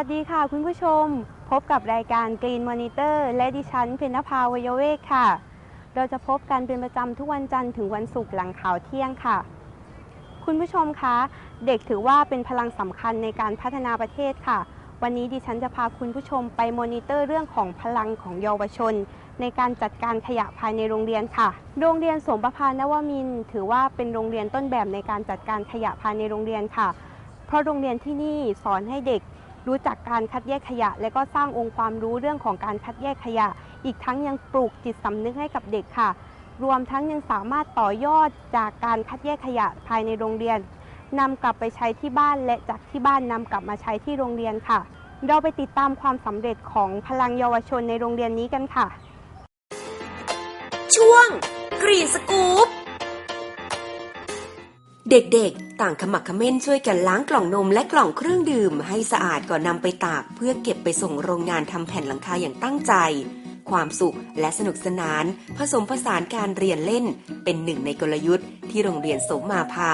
ัสดีค่ะคุณผู้ชม พบกับรายการ Green Monitor และดิฉันเพนภาวยเวกค่ะ เราจะพบกันเป็นประจำทุกวันจันทร์ถึงวันศุกร์หลังข่าวเที่ยงค่ะ คุณผู้ชมคะเด็กถือว่าเป็นพลังสำคัญในการพัฒนาประเทศค่ะ วันนี้ดิฉันจะพาคุณผู้ชมไปมอนิเตอร์เรื่องของพลังของเยาวชน ในการจัดการขยะภายในโรงเรียนค่ะ โรงเรียนสมประพานวมิน ถือว่าเป็นโรงเรียนต้นแบบในการจัดการขยะภายในโรงเรียนค่ะ เพราะโรงเรียนที่นี่สอนให้เด็ก รู้จักการคัดแยกขยะ และก็สร้างองค์ความรู้เรื่องของการคัดแยกขยะ อีกทั้งยังปลูกจิตสำนึกให้กับเด็กค่ะ รวมทั้งยังสามารถต่อยอดจากการคัดแยกขยะภายในโรงเรียนนำกลับไปใช้ที่บ้านและจากที่บ้านนำกลับมาใช้ที่โรงเรียนค่ะ เราไปติดตามความสำเร็จของพลังเยาวชนในโรงเรียนนี้กันค่ะ ช่วงกรีนสกู๊ป เด็กๆ ต่างขมักขม้นช่วยกันล้างกล่องนมและกล่องเครื่องดื่ม ให้สะอาดก่อนนำไปตาก เพื่อเก็บไปส่งโรงงานทำแผ่นหลังคาอย่างตั้งใจ ความสุขและสนุกสนาน ผสมผสานการเรียนเล่น เป็นหนึ่งในกลยุทธ์ที่โรงเรียนสมมาพา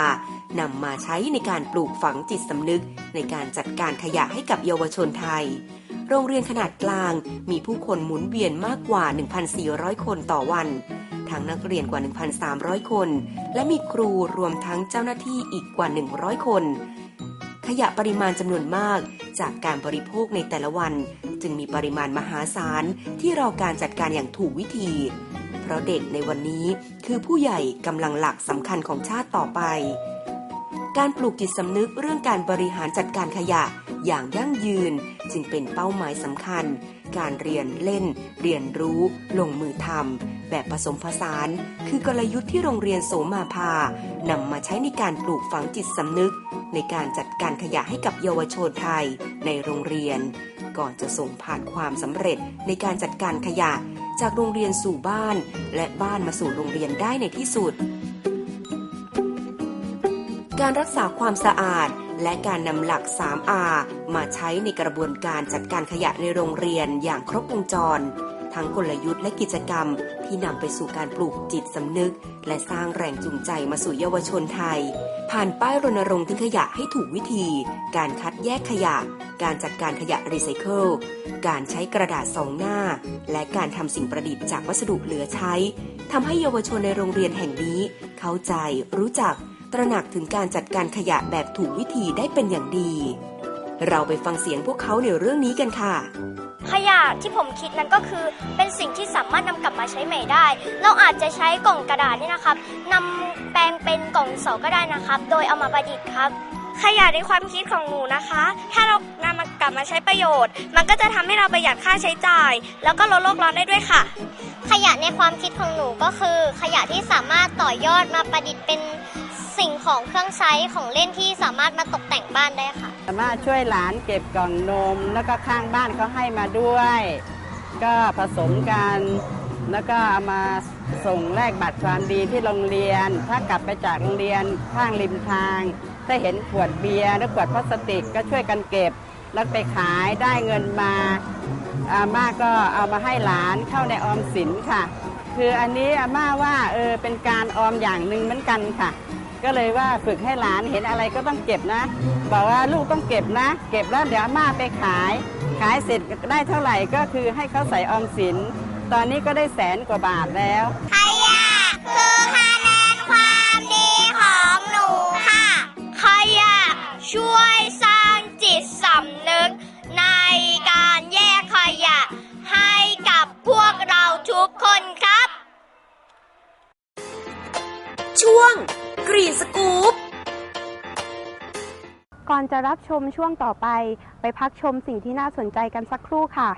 นำมาใช้ในการปลูกฝังจิตสำนึก ในการจัดการขยะให้กับเยาวชนไทย โรงเรียนขนาดกลางมีผู้คนหมุนเวียนมากกว่า 1,400 คนต่อวัน ทั้งนักเรียนกว่า 1,300 คน และมีครูรวมทั้งเจ้าหน้าที่อีกกว่า 100 คน ขยะปริมาณจำนวนมากจากการบริโภคในแต่ละวัน จึงมีปริมาณมหาศาลที่รอการจัดการอย่างถูกวิธี เพราะเด็กในวันนี้คือผู้ใหญ่กำลังหลักสำคัญของชาติต่อไป การปลูกจิตสำนึกเรื่องการบริหารจัดการขยะอย่างยั่งยืน จึงเป็นเป้าหมายสำคัญ การเรียนเล่น เรียนรู้ ลงมือทำแบบผสมผสาน คือกลยุทธ์ที่โรงเรียนโสมาพานำมาใช้ในการปลูกฝังจิตสำนึก ในการจัดการขยะให้กับเยาวชนไทยในโรงเรียน ก่อนจะส่งผ่านความสำเร็จในการจัดการขยะ จากโรงเรียนสู่บ้าน และบ้านมาสู่โรงเรียนได้ในที่สุด การรักษาความสะอาด และการนำหลัก 3R มาใช้ในกระบวนการจัดการขยะในโรงเรียนอย่างครบวงจร ทั้งกลยุทธ์และกิจกรรมที่นำไปสู่การปลูกจิตสำนึก และสร้างแรงจูงใจมาสู่เยาวชนไทย ผ่านป้ายรณรงค์ทิ้งขยะให้ถูกวิธี การคัดแยกขยะ การจัดการขยะรีไซเคิล การใช้กระดาษสองหน้า และการทำสิ่งประดิษฐ์จากวัสดุเหลือใช้ทำให้เยาวชนในโรงเรียนแห่งนี้ เข้าใจรู้จัก ตระหนักถึงการจัดการขยะแบบถูกวิธีได้เป็นอย่างดี เราไปฟังเสียงพวกเขาในเรื่องนี้กันค่ะ ขยะที่ผมคิดนั้นก็คือเป็นสิ่งที่สามารถนำกลับมาใช้ใหม่ได้ เราอาจจะใช้กล่องกระดาษนี่นะครับนำแปลงเป็นกล่องเสาก็ได้นะครับ โดยเอามาประดิษฐ์ครับขยะในความคิดของหนูนะคะ ถ้าเรานำมากลับมาใช้ประโยชน์ มันก็จะทำให้เราประหยัดค่าใช้จ่าย แล้วก็ลดโลกร้อนได้ด้วยค่ะ ขยะในความคิดของหนูก็คือ ขยะที่สามารถต่อยอดมาประดิษฐ์เป็น สิ่งของเครื่องใช้ของเล่นที่สามารถมาตกแต่งบ้านได้ค่ะ สามารถช่วยหลานเก็บกล่องนม แล้วก็ข้างบ้านเขาให้มาด้วย ก็ผสมกัน แล้วก็เอามาส่งแลกบัตรความดีที่โรงเรียน ถ้ากลับไปจากโรงเรียนข้างริมทาง ถ้าเห็นขวดเบียร์หรือขวดพลาสติกก็ช่วยกันเก็บ แล้วไปขายได้เงินมาอาม่าก็เอามาให้หลานเข้าในออมสินค่ะ คืออันนี้อาม่าว่าเออเป็นการออมอย่างหนึ่งเหมือนกันค่ะ ก็เลยว่าฝึกให้หลานเห็นอะไรก็ต้องเก็บนะ บอกว่าลูกต้องเก็บนะ เก็บแล้วเดี๋ยวอาม่าไปขาย ขายเสร็จได้เท่าไหร่ก็คือให้เขาใส่ออมสิน ตอนนี้ก็ได้แสนกว่าบาทแล้วขยะคือคะแนนความดีของหนูค่ะขยะช่วย ช่วงกรีนสกู๊ปก่อนจะรับชมช่วงต่อไป ไปพักชมสิ่งที่น่าสนใจกันสักครู่ค่ะ